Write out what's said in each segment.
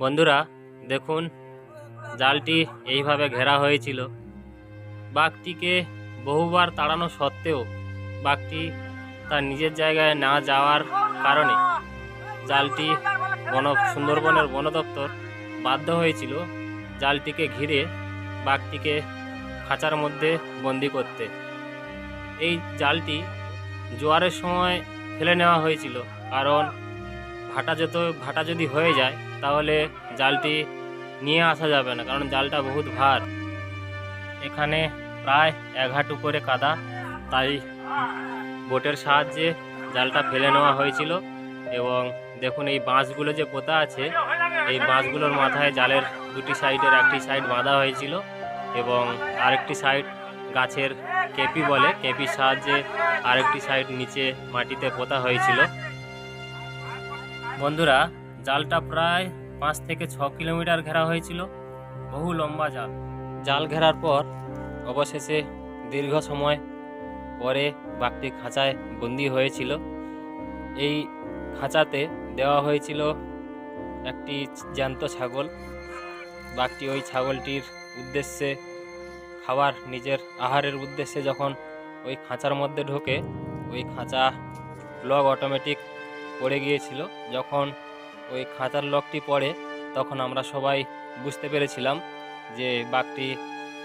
বন্ধুরা, দেখুন, জালটি এইভাবে ঘেরা হয়েছিল। বাঘটিকে বহুবার তাড়ানো সত্ত্বেও বাঘটি তার নিজের জায়গায় না যাওয়ার কারণে জালটি বন, সুন্দরবনের বন দপ্তর বাধ্য হয়েছিল জালটিকে ঘিরে বাঘটিকে খাঁচার মধ্যে বন্দি করতে। এই জালটি জোয়ারের সময় ফেলে নেওয়া হয়েছিল, কারণ ভাটা যত ভাটা যদি হয়ে যায় তাহলে জালটি নিয়ে আসা যাবে না, কারণ জালটা বহুত ভার। এখানে প্রায় এক হাঁটু করে কাদা, তাই বোটের সাহায্যে জালটা ফেলে নেওয়া হয়েছিল। এবং দেখুন এই বাঁশগুলো যে পোতা আছে, এই বাঁশগুলোর মাথায় জালের দুটি সাইডের একটি সাইড বাঁধা হয়েছিল এবং আরেকটি সাইড গাছের কেপি বলে, কেপির সাহায্যে আরেকটি সাইড নিচে মাটিতে পোতা হয়েছিল। বন্ধুরা জালটা প্রায় পাঁচ থেকে ছ কিলোমিটার ঘেরা হয়েছিল, বহু লম্বা জাল। জাল ঘেরার পর অবশেষে দীর্ঘ সময় পরে বাঘটি খাঁচায় বন্দি হয়েছিল। এই খাঁচাতে দেওয়া হয়েছিল একটি জ্যান্ত ছাগল। বাঘটি ওই ছাগলটির উদ্দেশ্যে খাবার নিজের আহারের উদ্দেশ্যে যখন ওই খাঁচার মধ্যে ঢোকে, ওই খাঁচা লক অটোমেটিক পড়ে গিয়েছিল। যখন ওই খাঁচার লকটি পড়ে, তখন আমরা সবাই বুঝতে পেরেছিলাম যে বাঘটি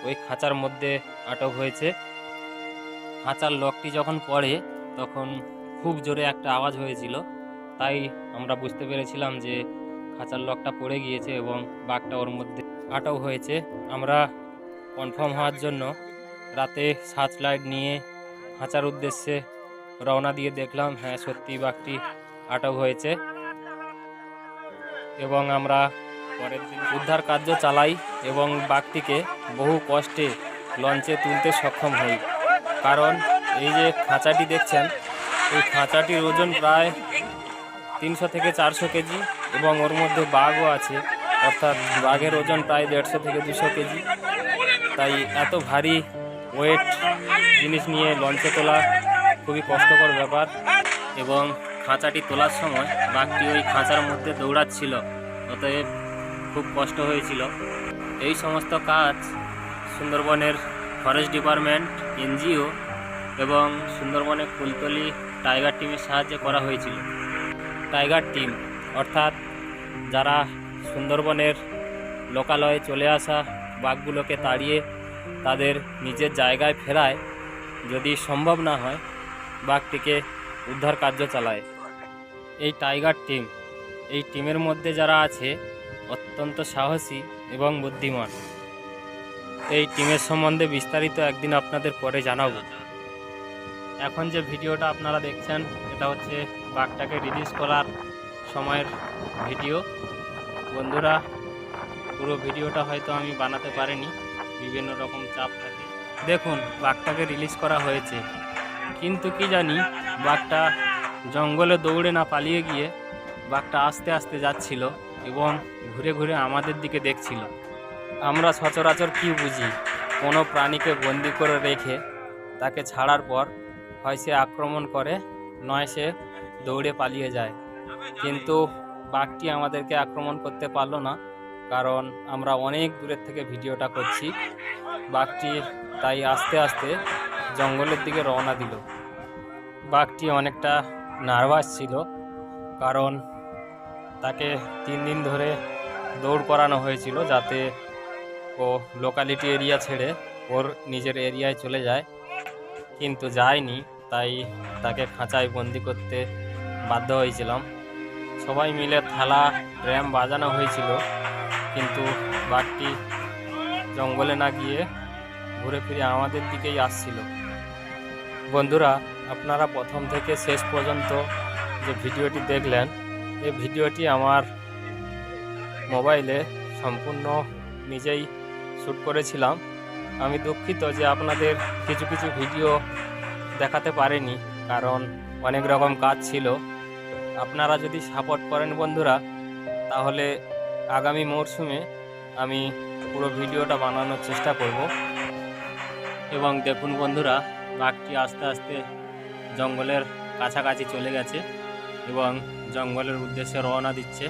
ওই খাঁচার মধ্যে আটক হয়েছে। খাঁচার লকটি যখন পড়ে, তখন খুব জোরে একটা আওয়াজ হয়েছিল। তাই আমরা বুঝতে পেরেছিলাম যে খাঁচার লকটা পড়ে গিয়েছে এবং বাঘটা ওর মধ্যে আটক হয়েছে। আমরা কনফার্ম হওয়ার জন্য রাতে সার্চ লাইট নিয়ে খাঁচার উদ্দেশ্যে রওনা দিয়ে দেখলাম হ্যাঁ সত্যি বাঘটি আটক হয়েছে। এবং আমরা পরের দিন উদ্ধার কার্য চালাই এবং বাঘটিকে বহু কষ্টে লঞ্চে তুলতে সক্ষম হই। কারণ এই যে খাঁচাটি দেখছেন, এই খাঁচাটির ওজন প্রায় তিনশো থেকে চারশো কেজি এবং ওর মধ্যে বাঘও আছে। অর্থাৎ বাঘের ওজন প্রায় দেড়শো থেকে দুশো কেজি। তাই এত ভারী ওয়েট জিনিস নিয়ে লঞ্চে তোলা খুবই কষ্টকর ব্যাপার এবং খাঁচাটি তোলার সময় বাঘটি ওই খাঁচার মধ্যে দৌড়াচ্ছিল। অতএব খুব কষ্ট হয়েছিল। এই সমস্ত কাজ সুন্দরবনের ফরেস্ট ডিপার্টমেন্ট এনজিও এবং সুন্দরবনের ফুলতলি টাইগার টিমের সাহায্যে করা হয়েছিল। টাইগার টিম অর্থাৎ যারা সুন্দরবনের লোকালয়ে চলে আসা বাঘগুলোকে তাড়িয়ে তাদের নিজের জায়গায় ফেরায়, যদি সম্ভব না হয় বাঘটিকে উদ্ধার কার্য চালায়। এই টাইগার টিম এই টিমের মধ্যে যারা আছে, অত্যন্ত সাহসী এবং বুদ্ধিমান। এই টিমের সম্বন্ধে বিস্তারিত একদিন আপনাদের পরে জানাব। এখন যে ভিডিওটা আপনারা দেখছেন, এটা হচ্ছে বাঘটাকে রিলিজ করার সময়ের ভিডিও। বন্ধুরা, পুরো ভিডিওটা হয়তো আমি বানাতে পারিনি, বিভিন্ন রকম চাপ থাকে। দেখুন, বাঘটাকে রিলিজ করা হয়েছে। কিন্তু কি জানি, বাঘটা জঙ্গলে দৌড়ে না পালিয়ে গিয়ে বাঘটা আস্তে আস্তে যাচ্ছিল এবং ঘুরে ঘুরে আমাদের দিকে দেখছিল। আমরা সচরাচর কি বুঝি? কোনো প্রাণীকে বন্দি করে রেখে তাকে ছাড়ার পর হয় সে আক্রমণ করে, নয় সে দৌড়ে পালিয়ে যায়। কিন্তু বাঘটি আমাদেরকে আক্রমণ করতে পারল না, কারণ আমরা অনেক দূরের থেকে ভিডিওটা করছি। বাঘটি তাই আস্তে আস্তে জঙ্গলের দিকে রওনা দিল। বাঘটি অনেকটা নার্ভাস ছিল, কারণ তাকে তিন দিন ধরে দৌড় করানো হয়েছিল যাতে ও লোকালিটি এরিয়া ছেড়ে ওর নিজের এরিয়ায় চলে যায়। কিন্তু যায়নি, তাই তাকে খাঁচায় বন্দি করতে বাধ্য হয়েছিলাম। সবাই মিলে থালা র্যাম বাজানো হয়েছিল, কিন্তু বাঘটি জঙ্গলে না গিয়ে ঘুরে ফিরে আমাদের দিকেই আসছিল। বন্ধুরা, আপনারা প্রথম থেকে শেষ পর্যন্ত যে ভিডিওটি দেখলেন এই ভিডিওটি আমার মোবাইলে সম্পূর্ণ নিজেই শ্যুট করেছিলাম। আমি দুঃখিত যে আপনাদের কিছু কিছু ভিডিও দেখাতে পারিনি, কারণ অনেক রকম কাজ ছিল। আপনারা যদি সাপোর্ট করেন বন্ধুরা, তাহলে আগামী মরশুমে আমি পুরো ভিডিওটা বানানোর চেষ্টা করব। এবং দেখুন বন্ধুরা, বাঘটি আস্তে আস্তে জঙ্গলের কাছাকাছি চলে গেছে। এবং জঙ্গলের উদ্দেশ্যে রওনা দিচ্ছে।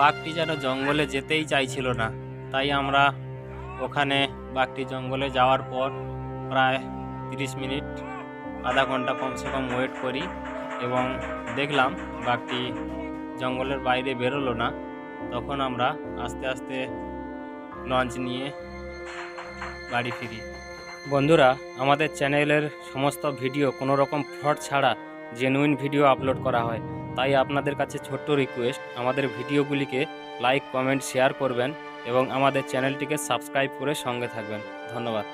বাঘটি যেন জঙ্গলে যেতেই চাইছিল না, তাই আমরা ওখানে বাঘটি জঙ্গলে যাওয়ার পর প্রায় তিরিশ মিনিট, আধা ঘণ্টা কমসে কম ওয়েট করি এবং দেখলাম বাঘটি জঙ্গলের বাইরে বেরোলো না। তখন আমরা আস্তে আস্তে লঞ্চ নিয়ে বাড়ি ফিরি। বন্ধুরা, আমাদের চ্যানেলের সমস্ত ভিডিও কোনো রকম ফ্রড ছাড়া জেনুইন ভিডিও আপলোড করা হয়। তাই আপনাদের কাছে ছোট্ট রিকোয়েস্ট আমাদের ভিডিওগুলিকে লাইক কমেন্ট শেয়ার করবেন এবং আমাদের চ্যানেলটিকে সাবস্ক্রাইব করে সঙ্গে থাকবেন। ধন্যবাদ।